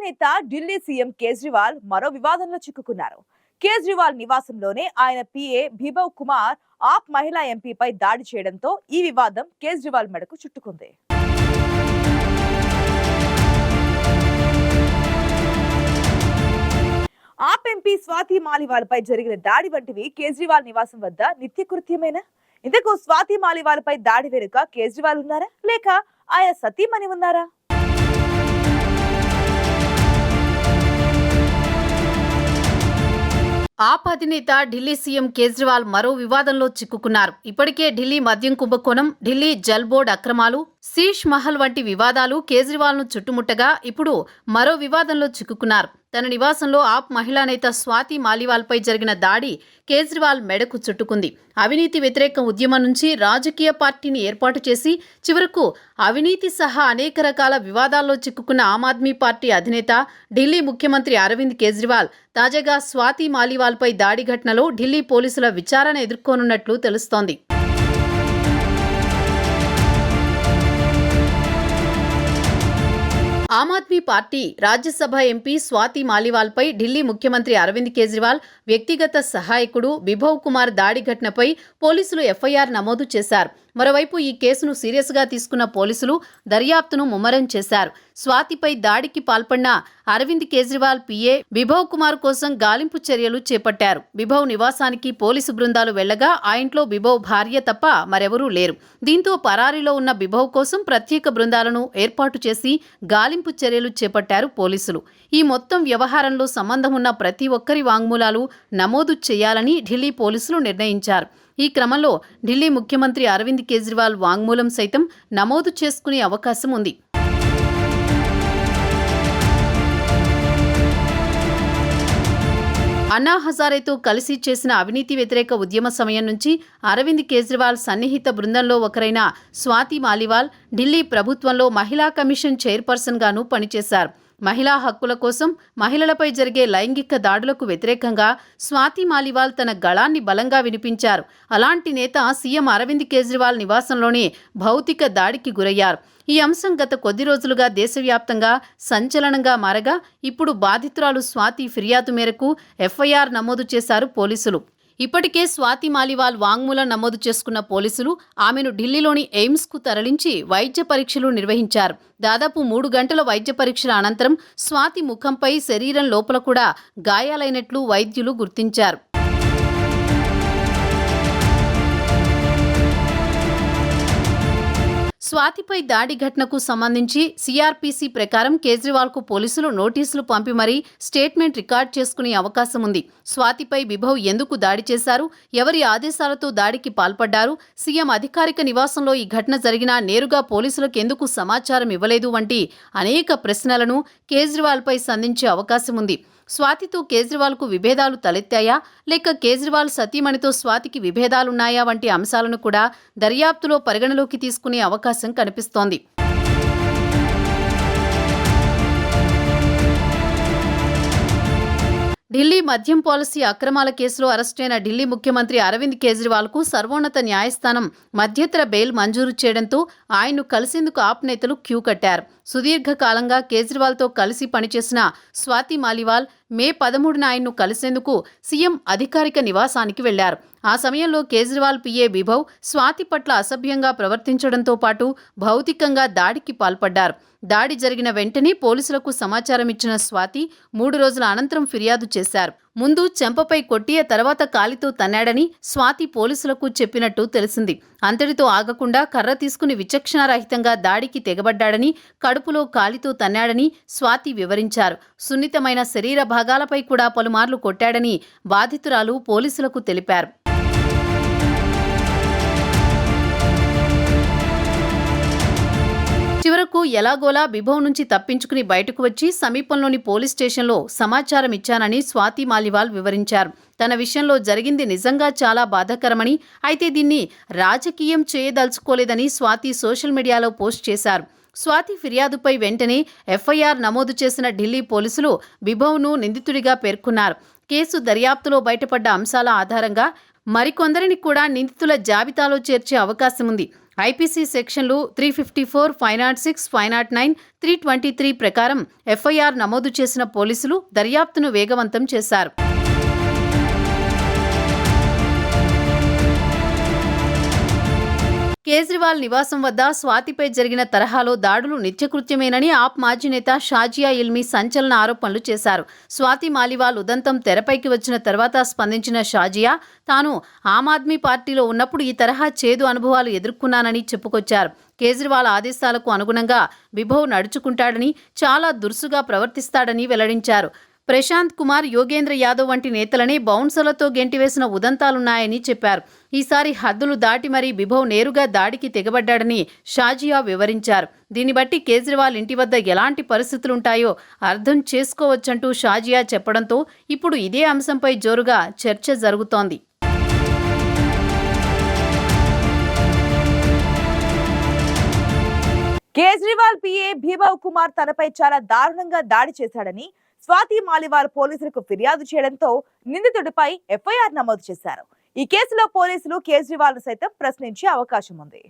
అధినేత ఢిల్లీ సీఎం కేజ్రీవాల్ మరో వివాదంలో చిక్కుకున్నారు. కేజ్రీవాల్ నివాసంలోనే ఆయన పిఏ బిభవ్ కుమార్ ఆప్ మహిళా ఎంపీపై దాడి చేయడంతో ఈ వివాదం కేజ్రీవాల్ మెడకు చుట్టుకుంది. ఆప్ ఎంపీ స్వాతి మాలివాల్పై జరిగిన దాడి వంటివి కేజ్రీవాల్ నివాసం వద్ద నిత్యకృత్యమేనా ఇంతకు స్వాతి మాలివాల్పై దాడి వెనుక కేజ్రీవాల్ ఉన్నారా? లేక ఆయన సతీమణి ఉన్నారా? ఆప్ అధినేత ఢిల్లీ సీఎం కేజ్రీవాల్ మరో వివాదంలో చిక్కుకున్నారు. ఇప్పటికే ఢిల్లీ మద్యం కుంభకోణం ఢిల్లీ జల్ బోర్డ్ అక్రమాలు శీష్ మహల్ వంటి వివాదాలు కేజ్రీవాల్ను చుట్టుముట్టగా ఇప్పుడు మరో వివాదంలో చిక్కుకున్నారు. తన నివాసంలో ఆప్ మహిళా నేత స్వాతి మాలివాల్పై జరిగిన దాడి కేజ్రీవాల్ మెడకు చుట్టుకుంది. అవినీతి వ్యతిరేక ఉద్యమం నుంచి రాజకీయ పార్టీని ఏర్పాటు చేసి చివరకు అవినీతి సహా అనేక రకాల వివాదాల్లో చిక్కుకున్న ఆమ్ ఆద్మీ పార్టీ అధినేత ఢిల్లీ ముఖ్యమంత్రి అరవింద్ కేజ్రీవాల్ తాజాగా స్వాతి మాలివాల్పై దాడి ఘటనలో ఢిల్లీ పోలీసుల విచారణ ఎదుర్కోనున్నట్లు తెలుస్తోంది. ఆమ్ ఆద్మీ పార్టీ రాజ్యసభ ఎంపీ స్వాతి మాలివాల్పై ఢిల్లీ ముఖ్యమంత్రి అరవింద్ కేజ్రీవాల్ వ్యక్తిగత సహాయకుడు బిభవ్ కుమార్ దాడి ఘటనపై పోలీసులు ఎఫ్ఐఆర్ నమోదు చేశారు. మరోవైపు ఈ కేసును సీరియస్గా తీసుకున్న పోలీసులు దర్యాప్తును ముమ్మరం చేశారు. స్వాతిపై దాడికి పాల్పడిన అరవింద్ కేజ్రీవాల్ పిఏ బిభవ్ కుమార్ కోసం గాలింపు చర్యలు చేపట్టారు. బిభవ్ నివాసానికి పోలీసు బృందాలు వెళ్ళగా ఆ ఇంట్లో బిభవ్ భార్య తప్ప మరెవరూ లేరు. దీంతో పరారీలో ఉన్న బిభవ్ కోసం ప్రత్యేక బృందాలను ఏర్పాటు చేసి గాలింపు చర్యలు చేపట్టారు పోలీసులు. ఈ మొత్తం వ్యవహారంలో సంబంధం ఉన్న ప్రతి ఒక్కరి వాంగ్మూలాలు నమోదు చేయాలని ఢిల్లీ పోలీసులు నిర్ణయించారు. ఈ క్రమంలో ఢిల్లీ ముఖ్యమంత్రి అరవింద్ కేజ్రీవాల్ వాంగ్మూలం సైతం నమోదు చేసుకునే అవకాశం ఉంది. అన్నా హజారేతో కలిసి చేసిన అవినీతి వ్యతిరేక ఉద్యమ సమయం నుంచి అరవింద్ కేజ్రీవాల్ సన్నిహిత బృందంలో ఒకరైన స్వాతి మాలివాల్ ఢిల్లీ ప్రభుత్వంలో మహిళా కమిషన్ చైర్పర్సన్గానూ పనిచేశారు. మహిళా హక్కుల కోసం మహిళలపై జరిగే లైంగిక దాడులకు వ్యతిరేకంగా స్వాతి మాలివాల్ తన గళాన్ని బలంగా వినిపించారు. అలాంటి నేత సీఎం అరవింద్ కేజ్రీవాల్ నివాసంలోనే భౌతిక దాడికి గురయ్యారు. ఈ అంశం గత కొద్ది రోజులుగా దేశవ్యాప్తంగా సంచలనంగా మారగా ఇప్పుడు బాధితురాలు స్వాతి ఫిర్యాదు మేరకు ఎఫ్ఐఆర్ నమోదు చేశారు పోలీసులు. ఇప్పటికే స్వాతి మాలివాల్ వాంగ్మూలం నమోదు చేసుకున్న పోలీసులు ఆమెను ఢిల్లీలోని ఎయిమ్స్కు తరలించి వైద్య పరీక్షలు నిర్వహించారు. దాదాపు మూడు గంటల వైద్య పరీక్షల అనంతరం స్వాతి ముఖంపై శరీరం లోపల కూడా గాయాలైనట్లు వైద్యులు గుర్తించారు. స్వాతిపై దాడి ఘటనకు సంబంధించి సిఆర్పిసి ప్రకారం కేజ్రీవాల్కు పోలీసులు నోటీసులు పంపి మరీ స్టేట్మెంట్ రికార్డ్ చేసుకునే అవకాశం ఉంది. స్వాతిపై విభవ్ ఎందుకు దాడి చేశారు? ఎవరి ఆదేశాలతో దాడికి పాల్పడ్డారు? సీఎం అధికారిక నివాసంలో ఈ ఘటన జరిగినా నేరుగా పోలీసులకు ఎందుకు సమాచారం ఇవ్వలేదు వంటి అనేక ప్రశ్నలను కేజ్రీవాల్పై సంధించే అవకాశం ఉంది. స్వాతితో కేజ్రీవాల్కు విభేదాలు తలెత్తాయా? లేక కేజ్రీవాల్ సతీమణితో స్వాతికి విభేదాలున్నాయా వంటి అంశాలను కూడా దర్యాప్తులో పరిగణలోకి తీసుకునే అవకాశం కనిపిస్తోంది. ఢిల్లీ మద్యం పాలసీ అక్రమాల కేసులో అరెస్టైన ఢిల్లీ ముఖ్యమంత్రి అరవింద్ కేజ్రీవాల్కు సర్వోన్నత న్యాయస్థానం మధ్యంతర బెయిల్ మంజూరు చేయడంతో ఆయన్ను కలిసేందుకు ఆప్ నేతలు క్యూ కట్టారు. సుదీర్ఘకాలంగా కేజ్రీవాల్తో కలిసి పనిచేసిన స్వాతి మాలివాల్ మే పదమూడున ఆయన్ను కలిసేందుకు సీఎం అధికారిక నివాసానికి వెళ్ళారు. ఆ సమయంలో కేజ్రీవాల్ పిఏ విభవ్ స్వాతి పట్ల అసభ్యంగా ప్రవర్తించడంతో పాటు భౌతికంగా దాడికి పాల్పడ్డారు. దాడి జరిగిన వెంటనే పోలీసులకు సమాచారం ఇచ్చిన స్వాతి మూడు రోజుల అనంతరం ఫిర్యాదు చేశారు. ముందు చెంపపై కొట్టి ఆ తర్వాత కాలితో తన్నాడని స్వాతి పోలీసులకు చెప్పినట్టు తెలిసింది. అంతటితో ఆగకుండా కర్ర తీసుకుని విచక్షణారహితంగా దాడికి తెగబడ్డాడని కడుపులో కాలితో తన్నాడని స్వాతి వివరించారు. సున్నితమైన శరీర భాగాలపై కూడా పలుమార్లు కొట్టాడని బాధితురాలు పోలీసులకు తెలిపారు. చివరకు ఎలాగోలా బిభవ్ నుంచి తప్పించుకుని బయటకు వచ్చి సమీపంలోని పోలీస్ స్టేషన్లో సమాచారం ఇచ్చానని స్వాతి మాలివాల్ వివరించారు. తన విషయంలో జరిగింది నిజంగా చాలా బాధాకరమని అయితే దీన్ని రాజకీయం చేయదలుచుకోలేదని స్వాతి సోషల్ మీడియాలో పోస్ట్ చేశారు. స్వాతి ఫిర్యాదుపై వెంటనే ఎఫ్ఐఆర్ నమోదు చేసిన ఢిల్లీ పోలీసులు బిభవ్ను నిందితుడిగా పేర్కొన్నారు. కేసు దర్యాప్తులో బయటపడ్డ అంశాల ఆధారంగా మరికొందరిని కూడా నిందితుల జాబితాలో చేర్చే అవకాశం ఉంది ఐపీసీ సెక్షన్లు three fifty four five nought six five nought nine three twenty three ప్రకారం ఎఫ్ఐఆర్ నమోదు చేసిన పోలీసులు దర్యాప్తును వేగవంతం చేశారు. కేజ్రీవాల్ నివాసం వద్ద స్వాతిపై జరిగిన తరహాలో దాడులు నిత్యకృత్యమేనని ఆప్ మాజీ నేత షాజియా ఇల్మీ సంచలన ఆరోపణలు చేశారు. స్వాతి మాలివాల్ ఉదంతం తెరపైకి వచ్చిన తర్వాత స్పందించిన షాజియా తాను ఆమ్ ఆద్మీ పార్టీలో ఉన్నప్పుడు ఈ తరహా చేదు అనుభవాలు ఎదుర్కొన్నానని చెప్పుకొచ్చారు. కేజ్రీవాల్ ఆదేశాలకు అనుగుణంగా విభవ్ నడుచుకుంటాడని చాలా దురుసుగా ప్రవర్తిస్తాడని వెల్లడించారు. ప్రశాంత్ కుమార్ యోగేంద్ర యాదవ్ వంటి నేతలని బౌన్సర్లతో గెంటివేసిన ఉదంతాలున్నాయని చెప్పారు. ఈసారి హద్దులు దాటి మరీ బిభవ్ నేరుగా దాడికి తెగబడ్డాడని షాజియా వివరించారు. దీన్ని బట్టి కేజ్రీవాల్ ఇంటి వద్ద ఎలాంటి పరిస్థితులుంటాయో అర్థం చేసుకోవచ్చంటూ షాజియా చెప్పడంతో ఇప్పుడు ఇదే అంశంపై జోరుగా చర్చ జరుగుతోంది. కేజ్రీవాల్ పిఏ భీభవ్ కుమార్ తనపై చాలా దారుణంగా దాడి చేశాడని స్వాతి మాలివాల్ పోలీసులకు ఫిర్యాదు చేయడంతో నిందితుడిపై ఎఫ్ఐఆర్ నమోదు చేశారు. ఈ కేసులో పోలీసులు కేజ్రీవాల్ సైతం ప్రశ్నించే అవకాశం ఉంది.